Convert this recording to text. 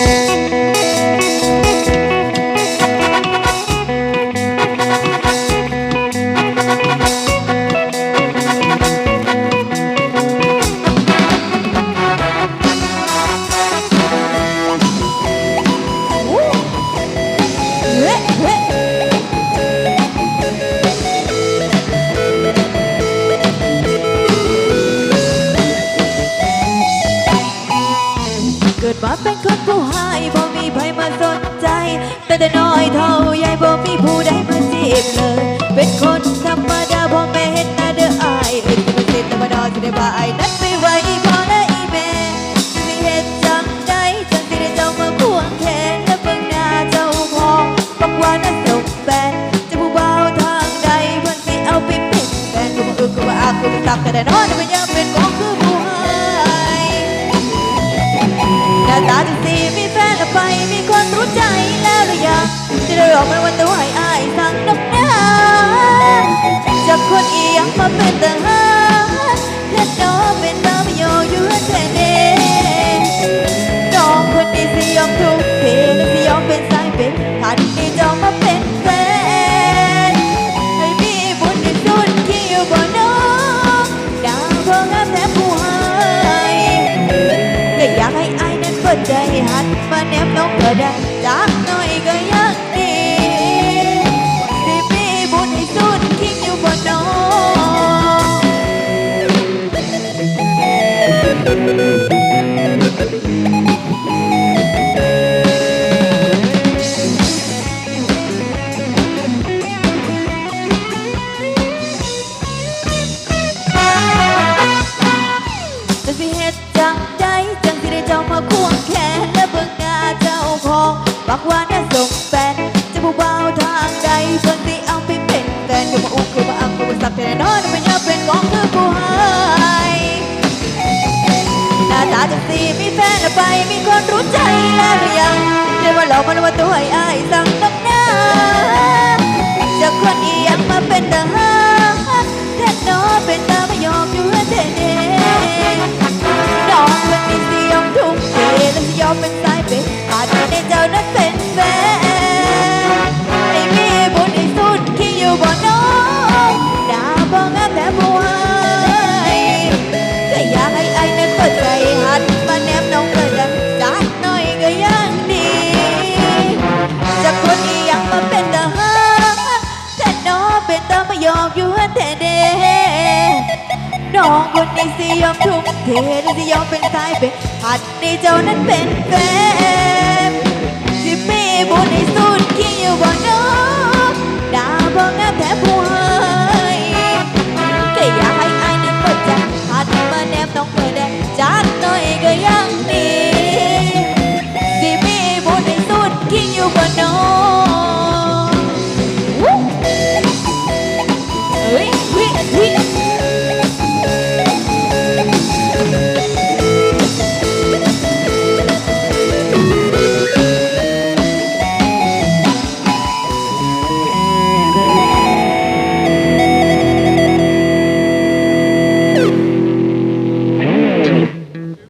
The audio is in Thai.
เดมาเป็นคนผู้ให้บ่มีใครมาสนใจ แต่แต่น้อยเท่าใหญ่บ่มีผู้ใดมาจีบเลย เป็นคนธรรมดาบ่แม่เห็นหน้าเด้ออายเอ้ยจะมาสิธรรมดาสิได้บ่ายนัดไปไว้พอและอีแม่จะสิเฮ็ดจังใดจังสิได้เจ้ามาควงแขนและเบิ่งหน้าเจ้าของบอกว่าน่าสงแฟนจะผู้บ่าวทางใดเพิ่นสิเอาไปเป็นแฟนก็บ่อึกก็บ่อักก็บ่ตักแต่ได้นอน ตาจังสีมีแฟนแล้วไปมีคนรู้ใจแล้วหรือยังจะได้บอกมันวันตัวให้อายสั่งน้ำหน้าจากคนอียังมาเป็นทหา ใจหันมาแนบน้องก็ได้จาก บอกว่าน่าสงแฟน จะผู้เบาทางใดเพิ่นสิเอาไปเป็นแฟนก็มาอุ้มก็มาอังก็มาสับแต่แน่นอนมันอยาเป็นของคือผู้ให้หน้าตาจังสีมีแฟนแล้วไปมีคนรู้ใจแล้วหรือยังเดี๋ยวมาหลอกมันว่าตัวให้อายสั่งน้ำหน้าจากคนอียังมาเป็นทหารแท้น้อเป็นตาไม่ยอมอยู่แท้เน่น้องคนนี้สิยอมทุกเทและสิยอมเป็น น้องคนนี้สิยอมทุ่มเทและสิยอมเป็นสายเป็นหัดในเจ้านั้นเป็นเฟมสิมีบุญในสุดคิงอยู่บ่น้องดาวบ่งามแท้ผู้ให้แค่อยากให้อายนั้นเปิดใจหัดมาแนบต้องเธอแดงจัดหน่อยก็ยังดีสิมีบุญในสุดคิงอยู่บ่น้องเฮ้ยวิวิ